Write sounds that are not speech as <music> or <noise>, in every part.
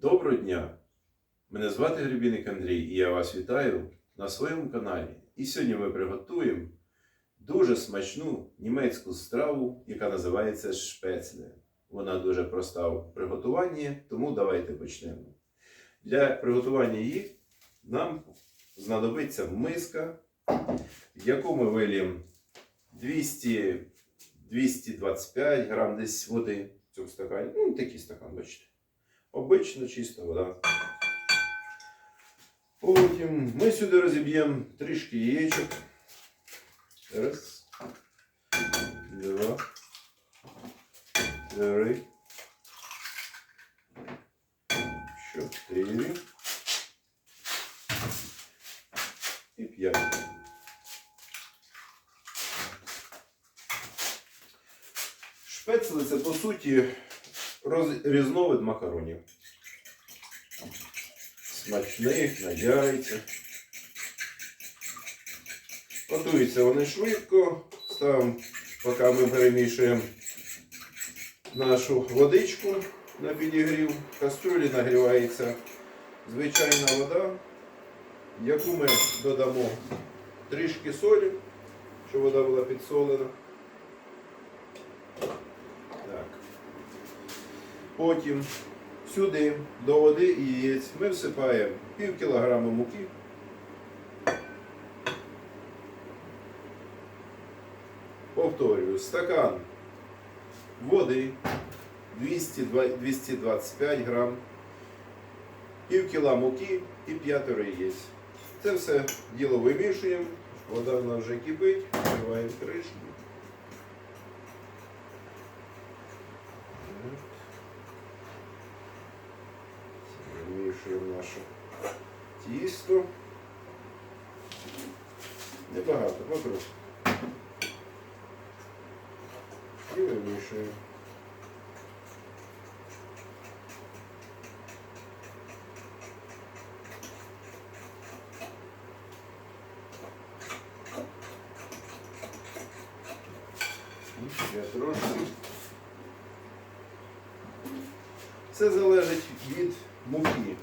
Доброго дня! Мене звати Гребінник Андрій і я вас вітаю на своєму каналі. І сьогодні ми приготуємо дуже смачну німецьку страву, яка називається шпецле. Вона дуже проста в приготуванні, тому давайте почнемо. Для приготування її нам знадобиться миска, в яку ми виліємо 200 225 грам десь води в цьому стакані. Ну, такий стакан, бачите. Обична чиста вода. Потім ми сюди розіб'ємо трішки яєчок. Раз. Два. Три. Чотири. І п'ять. Шпецели це по суті роз... різновид макаронів. Смачних, на яйцях. Готуються вони швидко. Ставимо, поки ми перемішуємо нашу водичку на підігрів. В кастрюлі нагрівається звичайна вода, яку ми додамо трішки солі, щоб вода була підсолена. Так. Потім сюди до води і яєць ми всипаємо пів кілограма муки. Повторюю, стакан води 200, 225 грам, пів кіла муки і п'ятеро яєць. Це все діло вимішуємо, вода в нас вже кипить, вкриваємо кришку. Вимішуємо наше тісто. Небагато, потроху. І вимішуємо. І ще трошки. Це залежить від муки.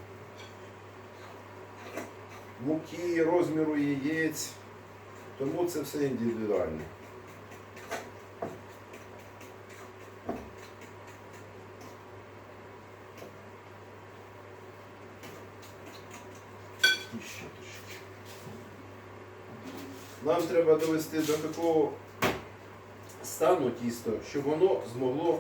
Муки, розміру яєць. Тому це все індивідуально. Нам треба довести до такого стану тісто, щоб воно змогло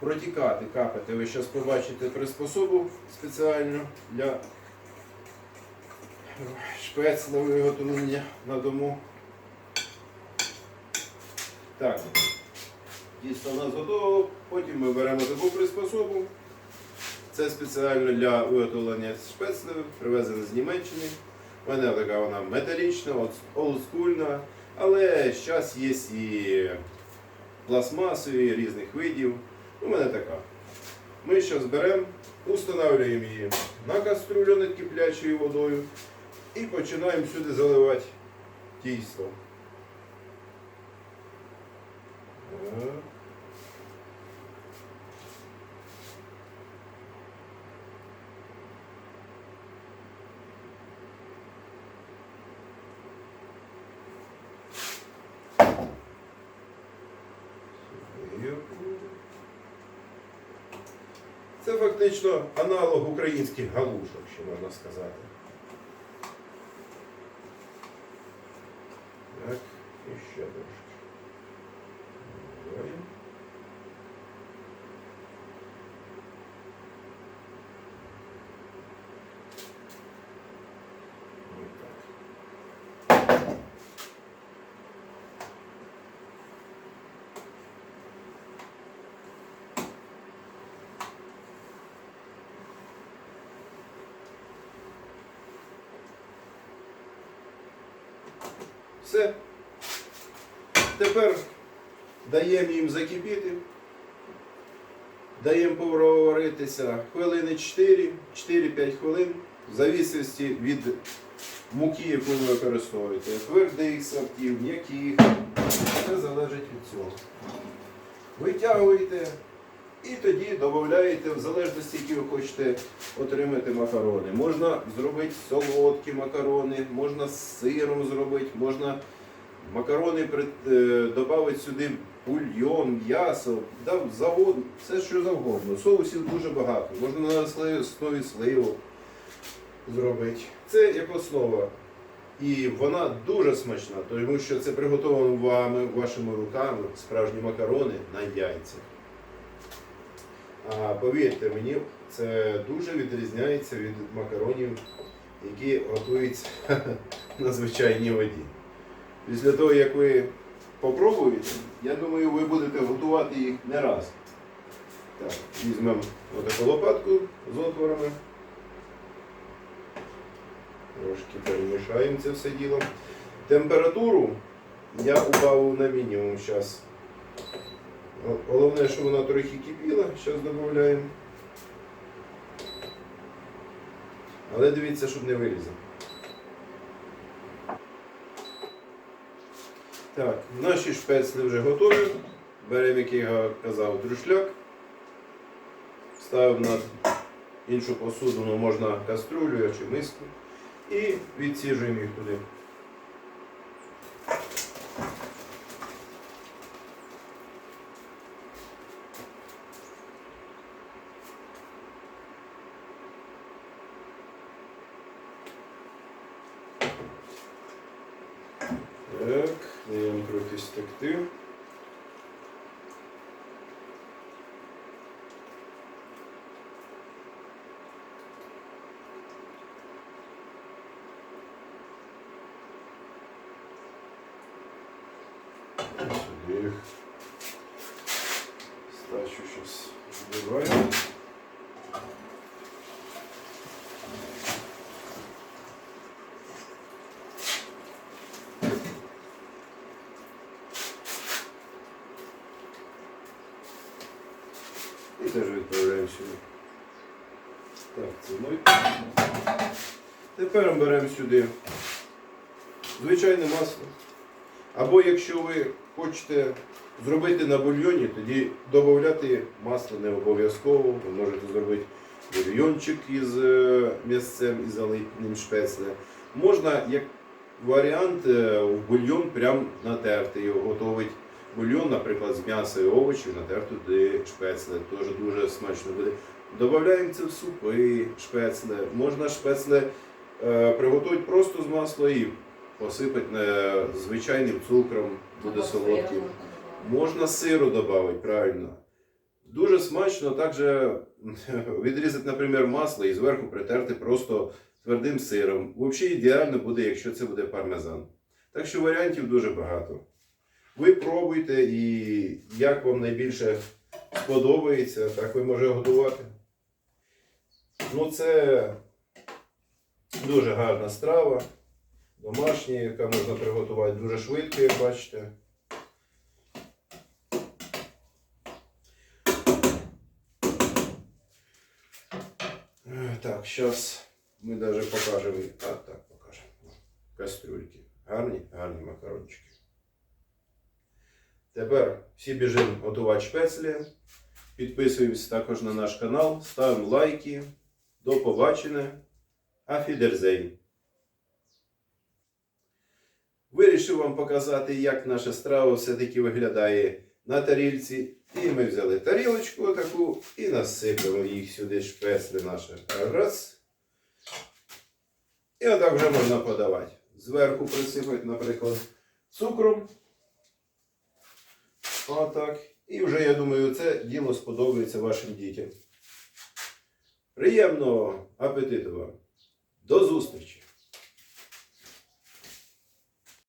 протікати, капати. Ви зараз побачите приспособу спеціальну для шпецлевого виготовлення на дому. Так, тісто у нас готово, потім ми беремо таку приспособу. Це спеціально для виготовлення шпецлевих, привезено з Німеччини. У мене така вона металічна, олдскульна, але зараз є і пластмасові різних видів. У мене така. Ми зараз беремо, установлюємо її на кастрюлю над киплячою водою і починаємо сюди заливати тісто. Це фактично аналог українських галушок, що можна сказати. Так, і ще трошки. Давай. Отак. Все. Тепер даємо їм закипіти. Даємо поваритися хвилини 4, 4-5 хвилин, в зависимості від муки, яку ви використовуєте. Твердих сортів, м'яких. Все залежить від цього. Витягуєте І тоді додаєте, в залежності, які ви хочете отримати макарони. Можна зробити солодкі макарони, можна з сиром зробити, можна макарони додати сюди бульйон, м'ясо, да, завгодно, все що завгодно. Соусів дуже багато. Можна на основі сливу зробити. Це як основа. І вона дуже смачна, тому що це приготовано вами, вашими руками, справжні макарони на яйцях. А повірте мені, це дуже відрізняється від макаронів, які готуються <laughs> на звичайній воді. Після того, як ви попробуєте, я думаю, ви будете готувати їх не раз. Так, візьмемо отаку лопатку з отворами. Трошки перемішаємо це все діло. Температуру я убавив на мінімум зараз. Головне, щоб вона трохи кипіла, зараз додаємо. Але дивіться, щоб не вилізла. Так, наші шпецли вже готові. Беремо, як я казав, друшляк. Ставимо на іншу посуду, ну, можна каструлю чи миску. І відсіжуємо їх туди. Так, даємо трохи стекти. Сюди їх стачу зараз вбиваємо. І теж відправляємо сюди. Так, це мой. Тепер беремо сюди звичайне масло. Або якщо ви хочете зробити на бульйоні, тоді додати масло не обов'язково. Ви можете зробити бульйончик із е, м'ясцем і залитним шпецлем. Можна як варіант е, в бульйон прям натерти його, готувати бульйон, наприклад, з м'яса і овочів, натерти туди шпецле. Теж дуже смачно буде. Додаємо це в супи, шпецле. Можна шпецле е, приготувати просто з масла і посипати е, звичайним цукром, буде солодким. Можна сиру додати, правильно. Дуже смачно також <laughs> відрізати, наприклад, масло і зверху притерти просто твердим сиром. Взагалі ідеально буде, якщо це буде пармезан. Так що варіантів дуже багато. Ви пробуйте і як вам найбільше сподобається, так ви можете готувати. Ну, це дуже гарна страва, домашня, яка можна приготувати дуже швидко, як бачите. Так, зараз ми даже покажемо. А, так, покажемо. Кастрюльки. Гарні, гарні макарончики. Тепер всі біжимо готувати шпецлі. Підписуємось також на наш канал, ставимо лайки. До побачення. Афідерзей. Вирішив вам показати, як наша страва все-таки виглядає на тарілці. І ми взяли тарілочку таку і насипемо їх сюди шпесли наші. Раз. І отак вже можна подавати. Зверху присипати, наприклад, цукром. Отак. І вже, я думаю, це діло сподобається вашим дітям. Приємного апетиту вам! До зустрічі!